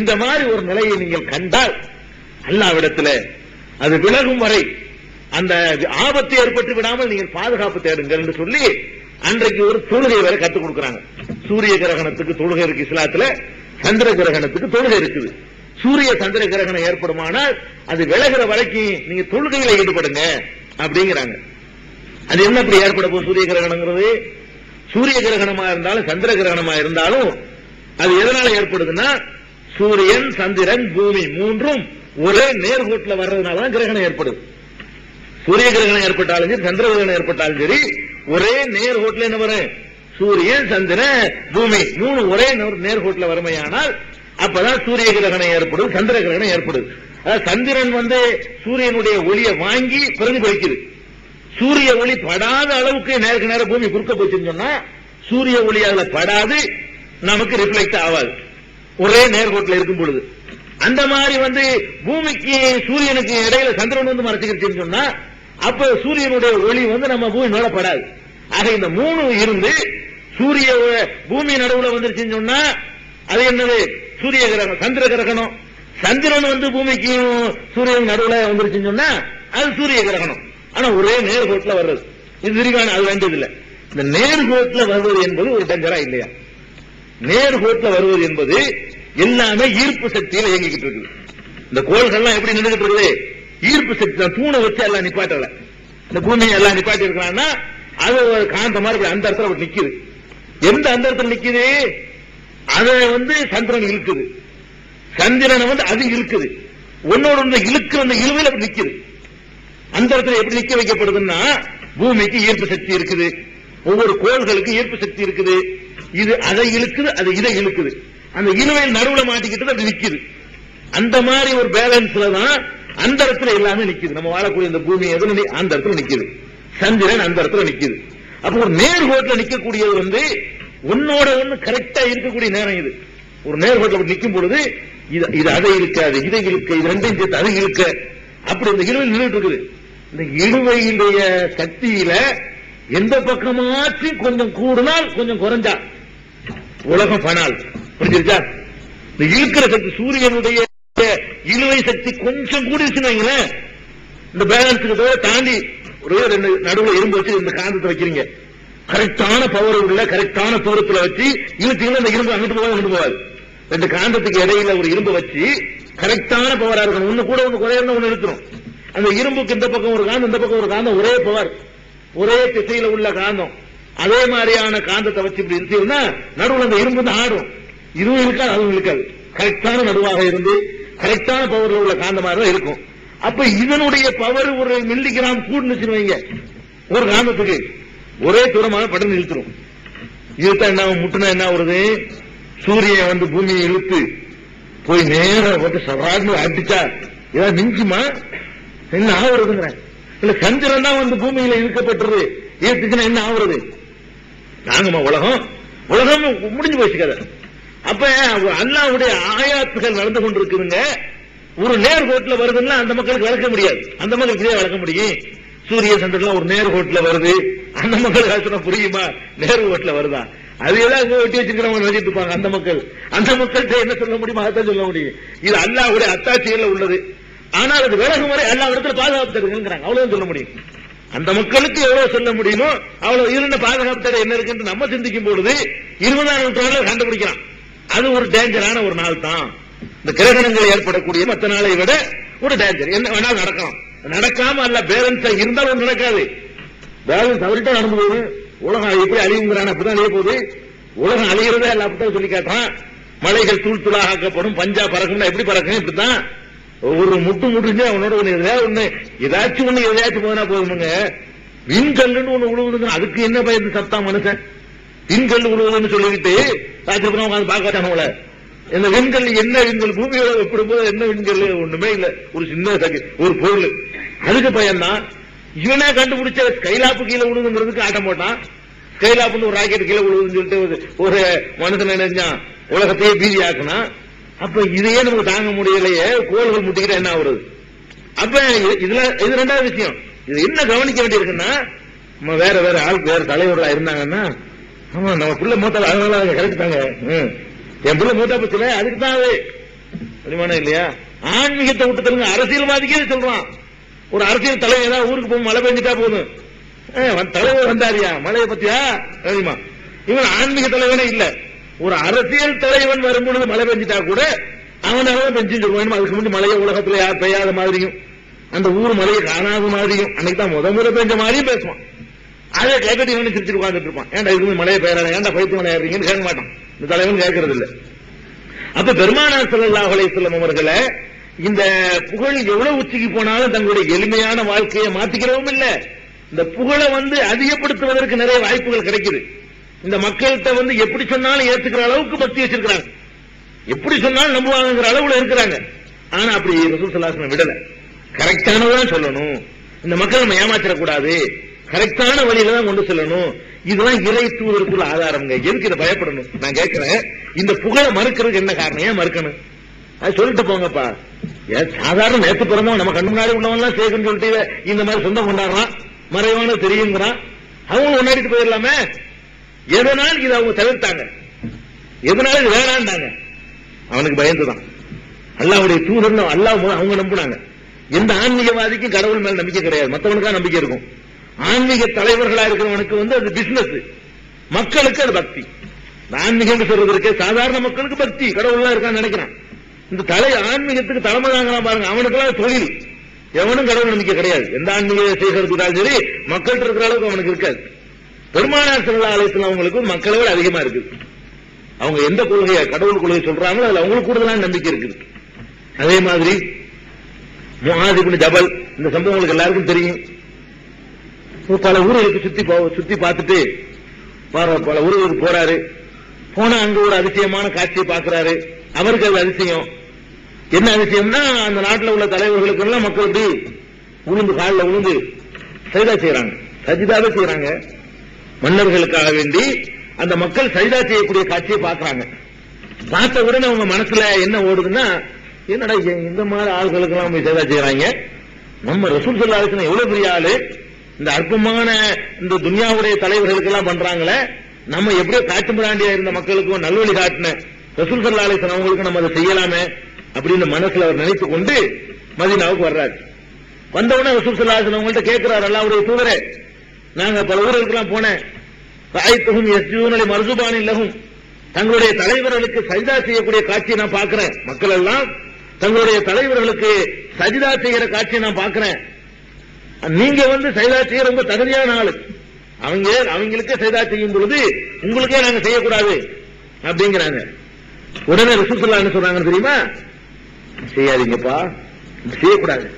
இந்த மாதிரி ஒரு நிலையை நீங்கள் கண்டால் அல்லாவிடத்துல அது விலகும் வரை அந்த ஆபத்து ஏற்பட்டு விடாமல் நீங்கள் பாதுகாப்பு தேடுங்கள் என்று சொல்லி அன்றைக்கு ஒரு தொழுகை வரை கற்றுக் கொடுக்கிறாங்க. சூரிய கிரகணத்துக்கு தொழுகை இருக்கு இஸ்லாத்துல சந்திர கிரகணத்துக்கு தொழுகை இருக்குது. சூரிய சந்திர கிரகணம் ஏற்படுமானால் அது விலகிற வரைக்கும் நீங்க தொழுகையில ஈடுபடுங்க அப்படிங்கிறாங்க. அது என்ன அப்படி ஏற்பட போகுது சூரிய கிரகணங்கிறது? சூரிய கிரகணமா இருந்தாலும் சந்திர கிரகணமா இருந்தாலும் அது எதனால ஏற்படுதுன்னா சூரியன் சந்திரன் பூமி மூன்றும் ஒரே நேர்கோட்டில் வர்றதுனால தான் கிரகணம் ஏற்படுது சூரிய கிரகணம் ஏற்பட்டாலும் சரி சந்திர கிரகணம் ஏற்பட்டாலும் சரி ஒரே நேர்கோட்டில் என்ன வரும்? சூரியன் சந்திரன் பூமி மூணு ஒரே நேர்- நேர்கோட்டில் வறுமையானால் அப்பதான் சூரிய கிரகணம் ஏற்படும் சந்திர கிரகணம் ஏற்படுது சந்திரன் வந்து சூரியனுடைய ஒளியை வாங்கி பிரதிபலிக்குது சூரிய ஒளி படாத அளவுக்கு நேருக்கு நேரம் பூமி குறுக்க போச்சுன்னு சொன்னா சூரிய ஒளி அதுல படாது நமக்கு ரிஃப்ளெக்ட் ஆகாது. ஒரே நேர்கோட்டில் இருக்கும் பொழுது. அந்த மாதிரி வந்து பூமிக்கு சூரியனுக்கு இடையில சந்திரன் வந்து மறைச்சுக்கிட்டுன்னு சொன்னா அப்ப சூரியனுடைய ஒளி வந்து நம்ம பூமி மேல படாது. ஆக இந்த மூணு இருந்து சூரிய பூமி நடுவுல வந்துருச்சுன்னு சொன்னா அது என்னது? சூரிய கிரகணம் சந்திர கிரகணம். சந்திரன் வந்து பூமிக்கும் சூரியன் நடுவுல வந்துருச்சுன்னு சொன்னா அது சூரிய கிரகணம். ஆனா ஒரே நேர்கோட்டில் வர்றது. இது விரிவான அது வேண்டியது இல்லை இந்த நேர்கோட்டில் வருவது என்பது ஒரு டஞ்சரா இல்லையா? நேர்கோட்டில் வருவது என்பது எல்லாமே ஈர்ப்பு சக்தியில இயங்கிக்கிட்டு இருக்குது. இந்த கோள்கள்லாம் எப்படி நின்றுகிட்டு இருக்குது? ஈர்ப்பு சக்தி தான். தூணை வச்சு எல்லாம் நிப்பாட்டல. இந்த பூமியை எல்லாம் நிப்பாட்டி இருக்கிறான்னா அது ஒரு காந்த மாதிரி அந்த இடத்துல அப்படி நிக்குது. எந்த அந்த இடத்துல நிக்குது? அதை வந்து சந்திரன் இழுக்குது. சந்திரனை வந்து அது இழுக்குது. ஒன்னோட ஒன்று இழுக்கிற அந்த இழுவையில் அப்படி நிக்குது. அந்த இடத்துல எப்படி நிக்க வைக்கப்படுதுன்னா பூமிக்கு ஈர்ப்பு சக்தி இருக்குது. ஒவ்வொரு கோள்களுக்கு ஈர்ப்பு சக்தி இருக்குது. இது அதை இழுக்குது அது இதை இழுக்குது. அந்த இழுவை நடுவுல மாட்டிக்கிட்டு அது நிக்குது. அந்த மாதிரி ஒரு பேலன்ஸ்ல தான் அந்த இடத்துல எல்லாமே நிக்குது. நம்ம வாழக்கூடிய இந்த பூமி எதுல அந்த இடத்துல நிக்குது. சந்திரன் அந்த இடத்துல நிக்குது. அப்ப ஒரு நேர்கோட்டில் நிக்கக்கூடியது வந்து உன்னோட ஒண்ணு கரெக்டா இருக்கக்கூடிய நேரம் இது. ஒரு நேர்கோட்டில் நிற்கும் நிக்கும் பொழுது இது இது அதை இருக்காது இதை இழுக்க இது ரெண்டையும் சேர்த்து அதை இழுக்க. அப்படி இந்த இழுவை நின்றுட்டு இருக்குது. இந்த இழுவையினுடைய சக்தியில எந்த பக்கமாச்சும் கொஞ்சம் கூடுனால் கொஞ்சம் குறைஞ்சா உலகம் பனால். புரிஞ்சிருச்சா? இந்த இழுக்கிற சக்தி சூரியனுடைய இழுவை சக்தி கொஞ்சம் கூடிருச்சுன்னு வைங்களேன். இந்த பேலன்ஸுக்கு தவிர தாண்டி ஒரு ரெண்டு நடுவுல இரும்பு வச்சு இந்த காந்தத்தை வைக்கிறீங்க. கரெக்டான பவர் உள்ள கரெக்டான தூரத்தில் வச்சு இழுத்தீங்கன்னா இந்த இரும்பு அங்கிட்டு போகாது அங்கிட்டு போகாது. ரெண்டு காந்தத்துக்கு இடையில ஒரு இரும்பு வச்சு கரெக்டான பவரா இருக்கணும். ஒண்ணு கூட ஒண்ணு குறையணும் ஒண்ணு இழுத்துரும் அந்த இரும்புக்கு இந்த பக்கம் ஒரு காந்தம் இந்த பக்கம் ஒரு காந்தம் ஒரே பவர் ஒரே திசையில உள்ள காந்தம். அதே மாதிரியான காந்தத்தை வச்சு இப்படி இருந்தீங்கன்னா நடுவுல அந்த இரும்பு வந்து ஆடும். இதுவும் இருக்காது அதுவும் இருக்காது. கரெக்டான நடுவாக இருந்து கரெக்டான பவர்ல உள்ள காந்தமாக தான் இருக்கும். அப்ப இதனுடைய பவர் ஒரு மில்லி கிராம் கூடுனுச்சுன்னு வைங்க. ஒரு காந்தத்துக்கு ஒரே தூரமாக படம் இழுத்துரும். இழுத்தா என்ன ஆகும்? முட்டுனா என்ன வருது சூரியன் வந்து பூமியை இழுத்து போய் நேரா போட்டு சராட்னு அடிச்சா ஏதாவது மிஞ்சுமா? என்ன ஆகுறதுங்கிறேன் இல்ல சந்திரன் தான் வந்து பூமியில இழுக்கப்பட்டுறது ஏத்துக்குன்னா என்ன ஆகுறது? நாங்கம்மா உலகம்? உலகம் முடிஞ்சு போச்சு கதை. அப்ப அல்லாவுடைய ஆயாத்துகள் நடந்து கொண்டிருக்குதுங்க. ஒரு நேர்கோட்டில் வருதுன்னா அந்த மக்களுக்கு வளர்க்க முடியாது. அந்த மக்களுக்கு வளர்க்க முடியும். சூரிய சந்திரன் ஒரு நேர்கோட்டில் வருது. அந்த மக்களுக்கு சொன்னா புரியுமா? நேர்கோட்டில் வருதா? அது எல்லாம் ஒட்டி வச்சிருக்கிறவங்க நினைச்சிட்டு இருப்பாங்க அந்த மக்கள். அந்த மக்கள்கிட்ட என்ன சொல்ல முடியுமா அதான் சொல்ல முடியும். இது அல்லாவுடைய அத்தாட்சியில் உள்ளது. ஆனால் அது விலகும் வரை எல்லா இடத்துல பாதுகாப்பு தருங்கிறாங்க அவ்வளவு சொல்ல முடியும். அந்த மக்களுக்கு எவ்வளவு சொல்ல முடியுமோ அவ்வளவு இருந்த பாதுகாப்பு தடை என்ன இருக்குன்னு நம்ம சிந்திக்கும் பொழுது இருபதாம் நூற்றாண்டுல கண்டுபிடிக்கலாம். அது ஒரு டேஞ்சரான ஒரு நாள் தான். இந்த கிரகணங்கள் ஏற்படக்கூடிய மற்ற நாளை விட ஒரு டேஞ்சர் என்ன வேணாலும் நடக்கலாம். நடக்காம அல்ல பேலன்ஸ் இருந்தால் ஒன்று நடக்காது. பேலன்ஸ் அவர்கிட்ட நடந்து போகுது. உலகம் எப்படி அழியுங்கிறான் அப்படிதான் அழிய போகுது. உலகம் அழிகிறதே இல்ல அப்படித்தான் சொல்லி காட்டான் மலைகள் தூள் தூளாக ஆக்கப்படும் பஞ்சா பறக்கும்னா எப்படி பறக்கும்? இப்படித்தான். ஒரு முட்டு முட்டுச்சு அவனோட ஒண்ணு எதாவது ஒண்ணு ஏதாச்சும் ஒண்ணு எதையாச்சும் போதுனா போதுமுங்க விண்கல்லுன்னு ஒண்ணு உழுவுதுங்க அதுக்கு என்ன பயந்து சத்தான் மனுஷன்? விண்கல் உழுவுதுன்னு சொல்லிக்கிட்டு ராஜபுரம் உட்காந்து பார்க்க அவங்கள இந்த விண்கல் என்ன விண்கல் பூமியோட ஒப்பிடும்போது என்ன விண்கல் ஒண்ணுமே இல்ல. ஒரு சின்ன சகி ஒரு பொருள். அதுக்கு பயன்தான் இவனே கண்டுபிடிச்ச கைலாப்பு கீழே விழுதுங்கிறதுக்கு ஆட்டம் போட்டான். கைலாப்புன்னு ஒரு ராக்கெட் கீழே விழுதுன்னு சொல்லிட்டு ஒரு- மனுஷன் நினைச்சான் உலகத்தையே பீதி ஆக்குனா அப்ப இதையே நமக்கு தாங்க முடியலையே கோள்கள் முட்டிக்கிட்டா என்ன ஆகுறது? அப்ப இது- இதுல இது ரெண்டாவது விஷயம். இது என்ன கவனிக்க வேண்டியிருக்குன்னா நம்ம வேற வேற ஆள் வேற தலைவர்களா இருந்தாங்கன்னா ஆமா நம்ம புள்ள மூத்த அதனால கரெக்ட் தாங்க. ம். என் புள்ள மூத்தா பச்சுல அதுக்கு தான் அது. இல்லையா? ஆன்மீகத்தை விட்டு தருங்க அரசியல்வாதிக்கே சொல்றான். ஒரு அரசியல் தலைவர் ஏதாவது ஊருக்கு போகும் மழை பெஞ்சிட்டா போதும். வந்த- தலைவர் வந்தாரியா? மழையை பத்தியா? தெரியுமா இவன் ஆன்மீக தலைவனே இல்லை. ஒரு அரசியல் தலைவன் வரும்பொழுது மழை பெஞ்சிட்டா கூட அவனால பெஞ்சு சொல்லுவான். அதுக்கு முன்னாடி மழையை உலகத்துல யார் பெய்யாத மாதிரியும் அந்த ஊர் மழையை காணாத மாதிரியும் அன்னைக்கு தான் முத முறை பெஞ்ச மாதிரியும் பேசுவான். அதை கேட்கட்டு இவனு சிரிச்சு உட்கார்ந்துட்டு இருப்பான். ஏன்டா இதுக்கு மழையை பெய்யறாங்க ஏன்டா பைத்து மழை ஏறீங்கன்னு கேட்க மாட்டான். இந்த தலைவன் கேட்கறது இல்ல. அப்ப பெருமானா ஸல்லல்லாஹு அலைஹி அவர்களை இந்த புகழ் எவ்வளவு உச்சிக்கு போனாலும் தங்களுடைய எளிமையான வாழ்க்கையை மாத்திக்கிறவும் இல்ல. இந்த புகழை வந்து அதிகப்படுத்துவதற்கு நிறைய வாய்ப்புகள் கிடைக்குது. இந்த மக்கள்கிட்ட வந்து எப்படி சொன்னாலும் ஏத்துக்கிற அளவுக்கு பக்தி வச்சிருக்கிறாங்க. எப்படி சொன்னாலும் நம்புவாங்கங்கிற அளவுல இருக்கிறாங்க. ஆனா அப்படி ரசூல் விடல. கரெக்டானதான் சொல்லணும். இந்த மக்கள் நம்ம ஏமாத்திடக்கூடாது. கரெக்டான வழியில தான் கொண்டு செல்லணும். இதெல்லாம் இறை தூதருக்குள்ள ஆதாரம்ங்க. எதுக்கு இதை பயப்படணும்? நான் கேட்கிறேன் இந்த புகழை மறுக்கிறதுக்கு என்ன காரணம்? ஏன் மறுக்கணும்? அது சொல்லிட்டு போங்கப்பா. சாதாரண நேற்று பிறந்தவன் நம்ம கண்ணு முன்னாடி உள்ளவங்க எல்லாம் சேர்க்கணும்னு சொல்லிட்டு இந்த மாதிரி சொந்தம் கொண்டாடுறான். மறைவான தெரியுங்கிறான். அவங்க கொண்டாடிட்டு போயிடலாமே. எதனால் இதை அவங்க தவிர்த்தாங்க? எதனால இது வேணாண்டாங்க அவனுக்கு பயந்துதான். அல்லாவுடைய தூதர்னு அல்லாஹ் அவங்க நம்பினாங்க. எந்த ஆன்மீகவாதிக்கும் கடவுள் மேல நம்பிக்கை கிடையாது. மற்றவனுக்கா நம்பிக்கை இருக்கும். ஆன்மீக தலைவர்களா இருக்கிறவனுக்கு வந்து அது பிசினஸ் மக்களுக்கு அது பக்தி. ஆன்மீகம் சொல்றதற்கு சாதாரண மக்களுக்கு பக்தி. கடவுள்லாம் இருக்கான்னு நினைக்கிறான். இந்த தலை ஆன்மீகத்துக்கு தலைமை தாங்கலாம் பாருங்க. அவனுக்கெல்லாம் தொழில். எவனும் கடவுள் நம்பிக்கை கிடையாது. எந்த ஆன்மீக செய்கிறதுக்காலும் சரி மக்கள்கிட்ட இருக்கிற அளவுக்கு அவனுக்கு இருக்காது. பெருமானார் செல்லா ஆலயத்தில் அவங்களுக்கு மக்களை விட அதிகமா இருக்குது. அவங்க எந்த கொள்கையை கடவுள் கொள்கை சொல்றாங்களோ அதுல அவங்களுக்கு கூடுதலான நம்பிக்கை இருக்குது. அதே மாதிரி முஹாதிபின் ஜபல் இந்த சம்பவம் உங்களுக்கு எல்லாருக்கும் தெரியும். பல ஊர்களுக்கு சுத்தி சுத்தி பார்த்துட்டு பல ஊர்களுக்கு போறாரு. போனா அங்க ஒரு அதிசயமான காட்சியை பாக்குறாரு அவருக்கு அது அதிசயம். என்ன அதிசயம்னா அந்த நாட்டில் உள்ள தலைவர்களுக்கு எல்லாம் மக்கள் வந்து உளுந்து காலில் உளுந்து சைதா செய்யறாங்க சஜிதாவே செய்யறாங்க மன்னர்களுக்காக வேண்டி அந்த மக்கள் சரிதா செய்யக்கூடிய காட்சியை பார்க்கறாங்க. பார்த்த உடனே அவங்க மனசுல என்ன ஓடுதுன்னா என்னடா இந்த மாதிரி ஆள்களுக்கு எல்லாம் போய் சேவை செய்யறாங்க? நம்ம ரசூல் சொல்லாதுக்கு எவ்வளவு பெரிய ஆளு? இந்த அற்பமான இந்த துனியாவுடைய தலைவர்களுக்கு எல்லாம் பண்றாங்களே? நம்ம எப்படியோ காட்டு பிராண்டியா இருந்த மக்களுக்கும் நல்வழி காட்டின ரசூல் சல்லா அலிஸ்லாம் அவங்களுக்கு நம்ம அதை செய்யலாமே அப்படின்னு மனசுல அவர் நினைத்து கொண்டு மதினாவுக்கு வர்றாரு. வந்தவுடனே ரசூல் சல்லா அவங்கள்ட்ட கேட்கிறார் அல்லாவுடைய தூதரே நாங்க பல ஊர்களுக்கெல்லாம் போனேன். ராய்த்துகும் எஸ்ஜூனலி மருதுபானி இல்லகும் தங்களுடைய தலைவர்களுக்கு சஜிதா செய்யக்கூடிய காட்சியை நான் பார்க்கிறேன். மக்கள் எல்லாம் தங்களுடைய தலைவர்களுக்கு சஜிதா செய்கிற காட்சியை நான் பார்க்கிறேன். நீங்க வந்து சஜிதா செய்ய ரொம்ப தகுதியான ஆளு. அவங்க அவங்களுக்கே சஜிதா செய்யும் பொழுது உங்களுக்கே நாங்க செய்யக்கூடாது. அப்படிங்கிறாங்க. உடனே ரசூசுல்லா என்ன தெரியுமா? செய்யாதீங்கப்பா. செய்யக்கூடாது.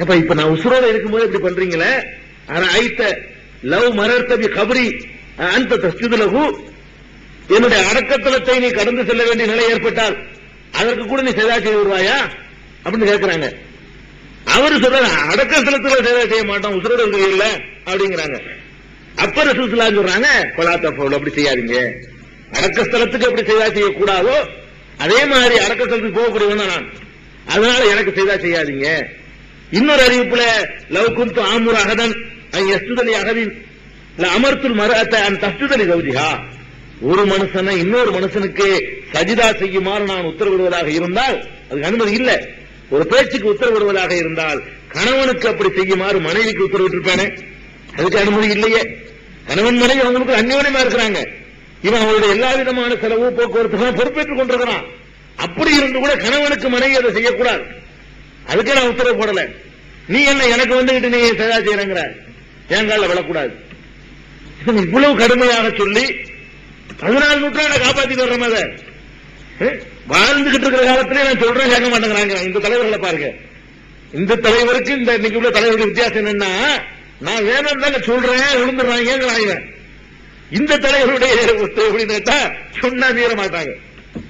ஏப்பா இப்ப நான் உசுரோட இருக்கும்போது இப்படி பண்றீங்களே? ஆனா ஐத்த லவ் மரர்த்தபி கபரி அந்த தஸ்துலகு என்னுடைய அடக்கத்தலத்தை நீ கடந்து செல்ல வேண்டிய நிலை ஏற்பட்டால் அதற்கு கூட நீ சேதா செய்து விடுவாயா? அப்படின்னு கேட்கிறாங்க அவரு சொல்ற அடக்கத்தலத்துல சேதா செய்ய மாட்டோம் உசுரோட இருக்கிறீங்கல்ல அப்படிங்கிறாங்க. அப்ப ரசூசுல்லா சொல்றாங்க கொலாத்த போல் அப்படி செய்யாதீங்க. அடக்கஸ்தலத்துக்கு எப்படி செய்தா செய்யக்கூடாதோ அதே மாதிரி அடக்கஸ்தலத்துக்கு போகக்கூடியவன் தான் நான். அதனால எனக்கு செய்தா செய்யாதீங்க. இன்னொரு அறிவிப்புல லவ் குந்து ஆமுர் அகதன் எஸ்துதலி அகதின் இல்ல அமர்த்துல் மரத்தை அந்த தஸ்துதலி கௌதிகா ஒரு மனுஷனை இன்னொரு மனுஷனுக்கு சஜிதா செய்யுமாறு நான் உத்தரவிடுவதாக இருந்தால் அதுக்கு அனுமதி இல்ல. ஒரு பேச்சுக்கு உத்தரவிடுவதாக இருந்தால் கணவனுக்கு அப்படி செய்யுமாறு மனைவிக்கு உத்தரவிட்டிருப்பானே? அதுக்கு அனுமதி இல்லையே. கணவன் மனைவி அவங்களுக்கு அந்யோன்யமா இருக்கிறாங்க. இவன் அவருடைய எல்லா விதமான செலவு போக்குவரத்து பொறுப்பேற்றுக் கொண்டிருக்கிறான். அப்படி இருந்து கூட கணவனுக்கு மனைவி அதை செய்யக்கூடாது. அதுக்கே நான் உத்தரவு போடல. நீ என்ன எனக்கு வந்துகிட்டு நீ சதா செய்யறங்கிற? என் காலில் விழக்கூடாது இவ்வளவு கடுமையாக சொல்லி பதினாலு நூற்றாண்டை காப்பாத்திட்டு வர்ற அதை வாழ்ந்துகிட்டு இருக்கிற காலத்திலே நான் சொல்றேன் கேட்க மாட்டேங்கிறாங்க. இந்த தலைவர்களை பாருங்க. இந்த தலைவருக்கு இந்த இன்னைக்கு உள்ள தலைவருக்கு வித்தியாசம் என்னன்னா நான் வேணும் தாங்க சொல்றேன் விழுந்துடுறாங்க இந்த தலைவருடைய எப்படின்னு கேட்டா சொன்னா மீற மாட்டாங்க.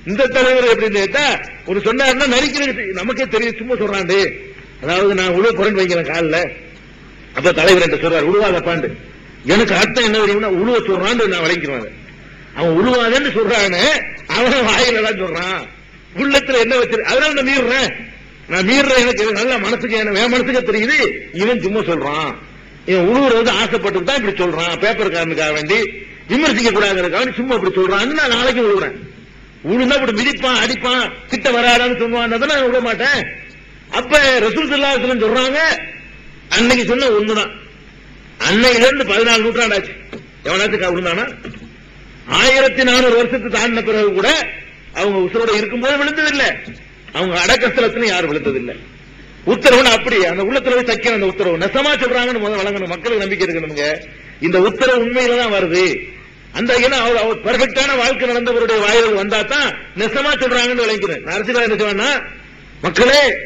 இந்த தலைவர் எப்படின்னு கேட்டா ஒரு சொன்னாருன்னா நடிக்கிறது நமக்கே தெரியும் சும்மா சொல்றாண்டு அதாவது நான் உழுவ குறைந்து வைக்கிறேன் காலில். அப்ப தலைவர் என்ன சொல்றாரு உழுவாதப்பாண்டு எனக்கு அர்த்தம் என்ன தெரியும்னா உழுவ சொல்றான்னு நான் வளைக்கிறேன் அவன் உழுவாதன்னு சொல்றான்னு அவன் வாயில தான் சொல்றான். உள்ளத்துல என்ன வச்சிரு அதனால நான் மீறுறேன். நான் மீறுறேன் எனக்கு நல்ல மனசுக்கு என்ன என் மனசுக்கு தெரியுது. இவன் சும்மா சொல்றான். இவன் உழுவுறது ஆசைப்பட்டு தான் இப்படி சொல்றான். பேப்பர் காரனுக்காக வேண்டி விமர்சிக்க கூடாதுக்காக சும்மா இப்படி சொல்றான்னு நான் நாளைக்கு உழுவுறேன். உழுந்தா இப்படி மிதிப்பான் அடிப்பான் கிட்ட வராடான்னு சொல்லுவான் நான் விட மாட்டேன். அப்ப ரசூல் சல்லாஹ் சொல்றாங்க அன்னைக்கு சொன்ன ஒண்ணுதான். அன்னையில இருந்து பதினாலு நூற்றாண்டாச்சு. எவனாச்சும் விழுந்தானா? ஆயிரத்தி நானூறு வருஷத்துக்கு தாண்டின பிறகு கூட அவங்க உசுரோட இருக்கும்போது விழுந்ததில்லை. அவங்க அடக்கஸ்தலத்துல யாரும் விழுந்ததில்லை. உத்தரவுன்னு அப்படி அந்த உள்ளத்துல போய் தைக்கணும் அந்த உத்தரவு. நெசமா சொல்றாங்கன்னு முதல்ல வழங்கணும். மக்களுக்கு நம்பிக்கை இருக்கணுங்க. இந்த உத்தரவு உண்மையில தான் வருது. அந்த ஏன்னா அவர் அவர் பெர்ஃபெக்டான வாழ்க்கை நடந்தவருடைய வாயிலில் வந்தா தான் நெசமா சொல்றாங்கன்னு விளங்கிறேன் அரசியல் என்ன சொன்னா மக்களே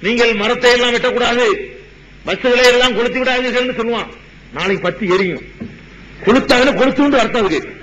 நீங்கள் மரத்தை எல்லாம் வெட்டக்கூடாது. பஸ்ஸுகளை எல்லாம் கொளுத்தி விடாதீர்கள் சொல்லுவான். நாளைக்கு பத்து எரியும். கொளுத்தாங்கன்னு கொளுத்துண்டு அர்த்தம் இருக்கு